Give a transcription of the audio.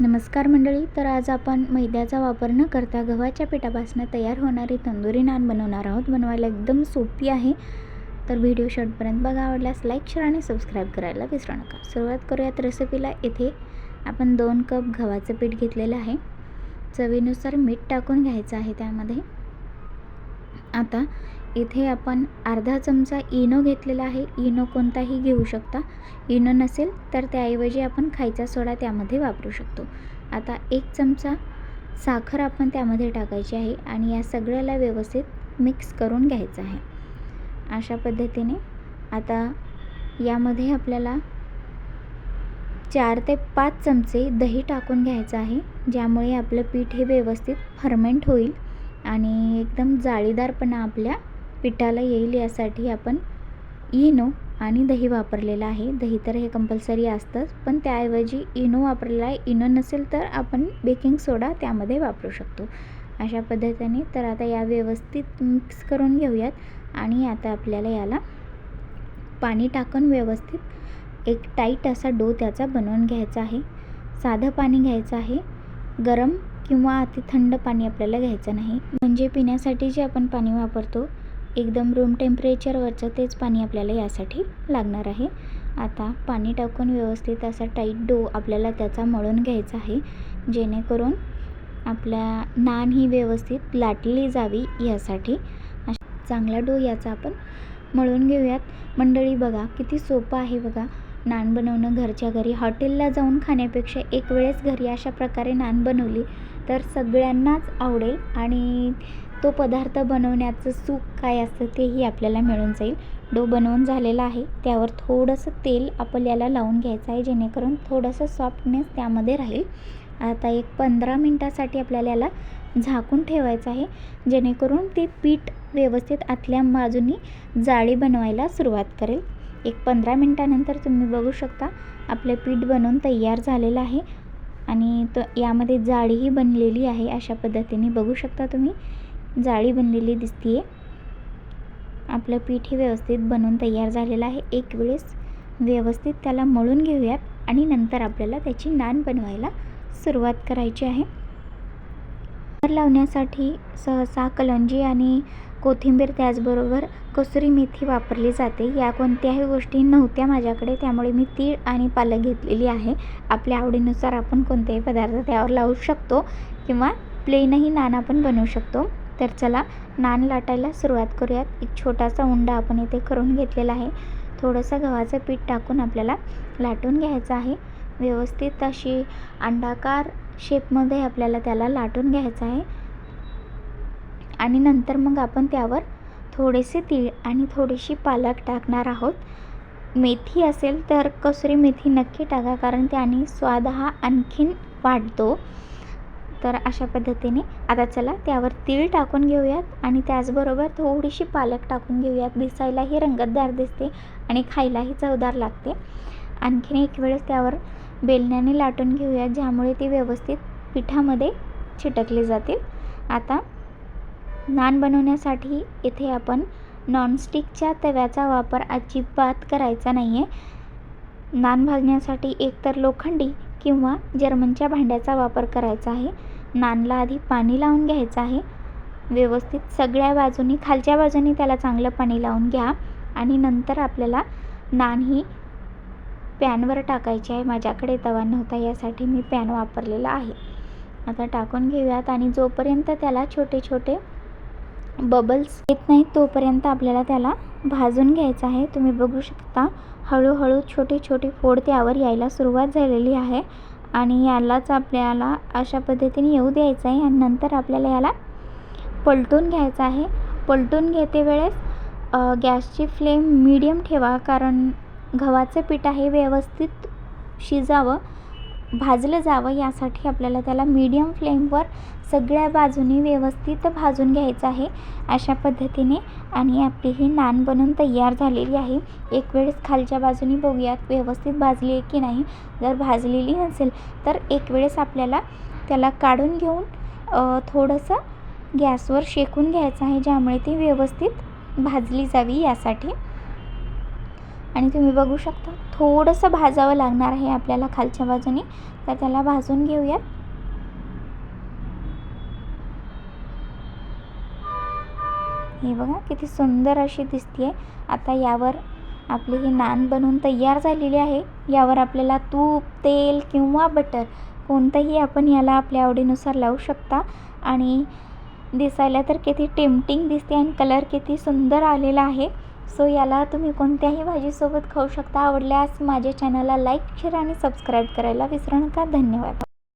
नमस्कार मंडळी तर आज आपण मैद्याचा वापर न करता गव्हाच्या पिठापासून तयार होणारी तंदुरी नान बनवणार आहोत. बनवायला एकदम सोपी आहे. तर व्हिडिओ शॉर्टपर्यंत बघा आवडल्यास लाईक शेअर आणि सबस्क्राईब करायला विसरू नका. सुरुवात करूयात रेसिपीला. येथे आपण दोन कप गव्हाचं पीठ घेतलेलं आहे. चवीनुसार मीठ टाकून घ्यायचं आहे त्यामध्ये. आता इथे आपण अर्धा चमचा इनो घेतलेला आहे. इनो कोणताही घेऊ शकता. इनो नसेल तर त्याऐवजी आपण खायचा सोडा त्यामध्ये वापरू शकतो. आता एक चमचा साखर आपण त्यामध्ये टाकायची आहे आणि या सगळ्याला व्यवस्थित मिक्स करून घ्यायचं आहे. अशा पद्धतीने आता यामध्ये आपल्याला चार ते पाच चमचे दही टाकून घ्यायचं आहे ज्यामुळे आपलं पीठ हे व्यवस्थित फर्मेंट होईल. आणि एकदम जाळीदारपणा आपल्या पिठाला येईल यासाठी आपण इनो आणि दही वापरलेलं आहे. दही तर हे कंपल्सरी असतंच पण त्याऐवजी इनो वापरलेला आहे. इनो नसेल तर आपण बेकिंग सोडा त्यामध्ये वापरू शकतो. अशा पद्धतीने तर आता या व्यवस्थित मिक्स करून घेऊयात आणि आता आपल्याला याला पाणी टाकून व्यवस्थित एक टाईट असा डो त्याचा बनवून घ्यायचा आहे. साधं पाणी घ्यायचं आहे. गरम किंवा अति थंड पाणी आपल्याला घ्यायचं नाही. म्हणजे पिण्यासाठी जे आपण पाणी वापरतो एकदम रूम टेम्परेचरवरचं तेच पाणी आपल्याला यासाठी लागणार आहे. आता पाणी टाकून व्यवस्थित असा टाईट डो आपल्याला त्याचा मळून घ्यायचा आहे. जेणेकरून आपल्या नान ही व्यवस्थित लाटली जावी यासाठी. चांगला डो याचा आपण मळून घेऊयात. मंडळी बघा किती सोपं आहे बघा. नान बनवणं घरच्या घरी हॉटेलला जाऊन खाण्यापेक्षा एक वेळेस घरी अशा प्रकारे नान बनवली तर सगळ्यांनाच आवडेल आणि तो पदार्थ बनवण्याचं सुख काय असतं तेही आपल्याला मिळून जाईल. डो बनवून झालेला आहे. त्यावर थोडंसं तेल आपल्याला लावून घ्यायचं आहे जेणेकरून थोडंसं सॉफ्टनेस त्यामध्ये राहील. आता एक पंधरा मिनटासाठी आपल्याला याला झाकून ठेवायचं आहे जेणेकरून ते पीठ व्यवस्थित आतल्या बाजूनी जाळी बनवायला सुरुवात करेल. एक पंधरा मिनटानंतर तुम्ही बघू शकता आपले पीठ बनवून तयार झालेलं आहे. आणि तो यामध्ये जाळीही बनलेली आहे अशा पद्धतीने. बघू शकता तुम्ही जाळी बनलेली दिसते आहे आपलं पीठ हे व्यवस्थित बनवून तयार झालेलं आहे. एक वेळेस व्यवस्थित त्याला मळून घेऊयात आणि नंतर आपल्याला त्याची नान बनवायला सुरुवात करायची आहे. लावण्यासाठी सहसा कलंजी आणि कोथिंबीर त्याचबरोबर कसुरी मेथी वापरली जाते. या कोणत्याही गोष्टी नव्हत्या माझ्याकडे त्यामुळे मी तीळ आणि पालक घेतलेली आहे. आपल्या आवडीनुसार आपण कोणतेही पदार्थ त्यावर लावू शकतो किंवा प्लेनही नान आपण बनवू शकतो. तर चला नान लाटायला सुरुवात करूयात. एक छोटासा उंडा आपण इथे करून घेतलेला आहे. थोडंसं गव्हाचं पीठ टाकून आपल्याला लाटून घ्यायचं आहे. व्यवस्थित अशी अंडाकार शेपमध्ये आपल्याला त्याला लाटून घ्यायचं आहे. आणि नंतर मग आपण त्यावर थोडेसे तीळ आणि थोडीशी पालक टाकणार आहोत. मेथी असेल तर कसुरी मेथी नक्की टाका कारण त्याने स्वाद हा आणखीन वाढतो. तर अशा पद्धतीने आता चला त्यावर तीळ टाकून घेऊयात आणि त्याचबरोबर थोडीशी पालक टाकून घेऊयात. दिसायलाही रंगतदार दिसते आणि खायलाही चवदार लागते. आणखीन एक वेळेस त्यावर बेलण्याने लाटून घेऊया ज्यामुळे ती व्यवस्थित पिठामध्ये चिटकली जातील. आता नान बनवण्यासाठी इथे आपण नॉनस्टिकच्या तव्याचा वापर अजिबात करायचा नाही आहे नान भाजण्यासाठी एकतर लोखंडी किंवा जर्मनच्या भांड्याचा वापर करायचा आहे. नानला आधी पाणी लावून घ्यायचं आहे. व्यवस्थित सगळ्या बाजूनी खालच्या बाजूनी त्याला चांगलं पाणी लावून घ्या आणि नंतर आपल्याला नान ही पॅनवर टाकायची आहे. माझ्याकडे तवा नव्हता यासाठी मी पॅन वापरलेला आहे. आता टाकून घेऊयात आणि जोपर्यंत त्याला छोटे छोटे बबल्स येत नाहीत तोपर्यंत आपल्याला त्याला भाजून घ्यायचं आहे. तुम्ही बघू शकता हळूहळू छोटे छोटे फोड त्यावर यायला सुरुवात झालेली आहे आणि यालाच आपल्याला अशा पद्धतीने येऊ द्यायचं आहे आणि नंतर आपल्याला याला पलटून घ्यायचं आहे. पलटून घेते वेळेस गॅसची फ्लेम मीडियम ठेवा कारण गव्हाचं पीठ आहे व्यवस्थित शिजावं भाजलं जावं यासाठी आपल्याला त्याला मीडियम फ्लेमवर सगळ्या बाजूनी व्यवस्थित भाजून घ्यायचं आहे अशा पद्धतीने. आणि आपली ही नान बनवून तयार झालेली आहे. एक वेळेस खालच्या बाजूनी बघूयात व्यवस्थित भाजली आहे की नाही. जर भाजलेली नसेल तर एक वेळेस आपल्याला त्याला काढून घेऊन थोडंसं गॅसवर शेकून घ्यायचं आहे ज्यामुळे ती व्यवस्थित भाजली जावी यासाठी. आणि तुम्ही बघू शकता थोडंसं भाजावं लागणार आहे आपल्याला खालच्या बाजूने. तर त्याला भाजून घेऊयात. हे बघा किती सुंदर अशी दिसते आता यावर आपली ही नान बनवून तयार झालेली आहे. यावर आपल्याला तूप तेल किंवा बटर कोणतंही आपण याला आपल्या आवडीनुसार लावू शकता. आणि दिसायला तर किती टेम्पटिंग दिसते आणि कलर किती सुंदर आलेला आहे. सो याला तुम्ही कोणत्याही भाजीसोबत खाऊ शकता. आवडल्यास माझ्या चॅनलला लाईक शेअर आणि सबस्क्राईब करायला विसरू नका. धन्यवाद.